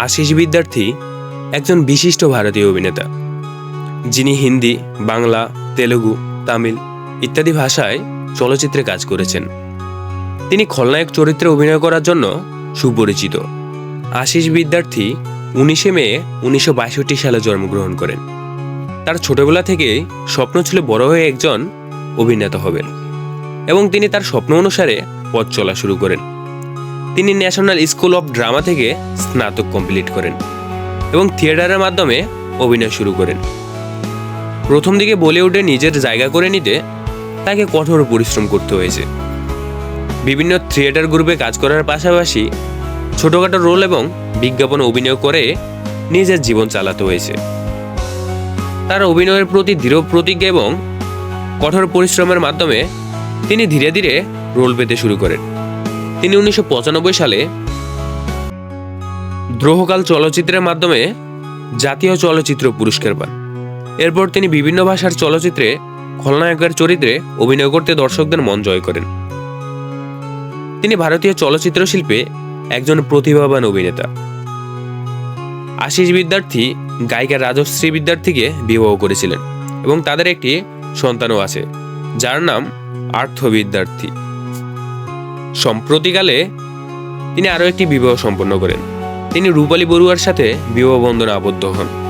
আশিস বিদ্যার্থী একজন বিশিষ্ট ভারতীয় অভিনেতা, যিনি হিন্দি, বাংলা, তেলুগু, তামিল ইত্যাদি ভাষায় চলচ্চিত্রে কাজ করেছেন। তিনি খলনায়ক চরিত্রে অভিনয় করার জন্য সুপরিচিত। আশিস বিদ্যার্থী উনিশে মে উনিশশো সালে জন্মগ্রহণ করেন। তার ছোটবেলা থেকেই স্বপ্ন ছিল বড় হয়ে একজন অভিনেতা হবেন এবং তিনি তার স্বপ্ন অনুসারে পথ চলা শুরু করেন। তিনি ন্যাশনাল স্কুল অফ ড্রামা থেকে স্নাতক কমপ্লিট করেন এবং থিয়েটারের মাধ্যমে অভিনয় শুরু করেন। প্রথম দিকে বলিউডে নিজের জায়গা করে নিতে তাকে কঠোর পরিশ্রম করতে হয়েছে। বিভিন্ন থিয়েটার গ্রুপে কাজ করার পাশাপাশি ছোটখাটো রোল এবং বিজ্ঞাপনে অভিনয় করে নিজের জীবন চালাতে হয়েছে। তার অভিনয়ের প্রতি দৃঢ় প্রতিজ্ঞা এবং কঠোর পরিশ্রমের মাধ্যমে তিনি ধীরে ধীরে রোল পেতে শুরু করেন। তিনি উনিশশো পঁচানব্বই সালে দ্রোহকাল চলচ্চিত্রের মাধ্যমে জাতীয় চলচ্চিত্র পুরস্কার পান। এরপর তিনি বিভিন্ন ভাষার চলচ্চিত্রে, খলনায়কের চরিত্রে অভিনয় করতে দর্শকদের মন জয় করেন। তিনি ভারতীয় চলচ্চিত্র শিল্পে একজন প্রতিভাবান অভিনেতা। আশিস বিদ্যার্থী গায়িকা রাজশ্রী বিদ্যার্থীকে বিবাহ করেছিলেন এবং তাদের একটি সন্তানও আছে, যার নাম আর্থ বিদ্যার্থী সম্প্রতিকালে তিনি আরও একটি বিবাহ সম্পন্ন করেন। তিনি রূপালী বড়ুয়ার সাথে বিবাহ বন্ধনে আবদ্ধ হন।